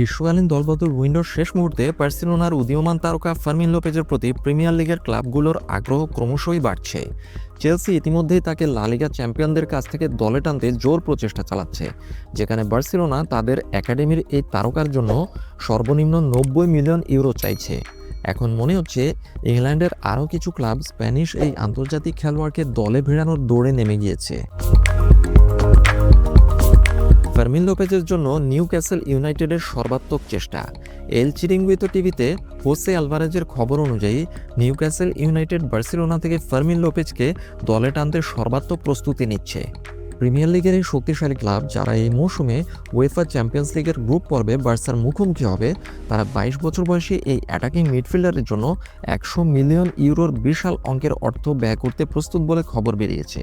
গ্রীষ্মকালীন দলবদল উইন্ডোর শেষ মুহূর্তে বার্সেলোনার উদীয়মান তারকা ফার্মিন লোপেজের প্রতি প্রিমিয়ার লিগের ক্লাবগুলোর আগ্রহ ক্রমশই বাড়ছে। চেলসি ইতিমধ্যেই তাকে লালিগা চ্যাম্পিয়নদের কাছ থেকে দলে টানতে জোর প্রচেষ্টা চালাচ্ছে, যেখানে বার্সেলোনা তাদের একাডেমির এই তারকার জন্য সর্বনিম্ন নব্বই মিলিয়ন ইউরো চাইছে। এখন মনে হচ্ছে ইংল্যান্ডের আরও কিছু ক্লাব স্প্যানিশ এই আন্তর্জাতিক খেলোয়াড়কে দলে ভিড়ানোর দৌড়ে নেমে গিয়েছে। ফার্মিন লোপেজের জন্য নিউ ক্যাসেল ইউনাইটেডের সর্বাত্মক চেষ্টা। এল চিরিঙ্গুইতো টিভিতে হোসে আলভারেজের খবর অনুযায়ী নিউ ক্যাসেল ইউনাইটেড বার্সেলোনা থেকে ফার্মিন লোপেজকে দলে টানতে সর্বাত্মক প্রস্তুতি নিচ্ছে। প্রিমিয়ার লিগের এই শক্তিশালী ক্লাব, যারা এই মৌসুমে ওয়েফা চ্যাম্পিয়ন্স লিগের গ্রুপ পর্বে বার্সার মুখোমুখি হবে, তারা বাইশ বছর বয়সী এই অ্যাটাকিং মিডফিল্ডারের জন্য একশো মিলিয়ন ইউরোর বিশাল অঙ্কের অর্থ ব্যয় করতে প্রস্তুত বলে খবর বেরিয়েছে।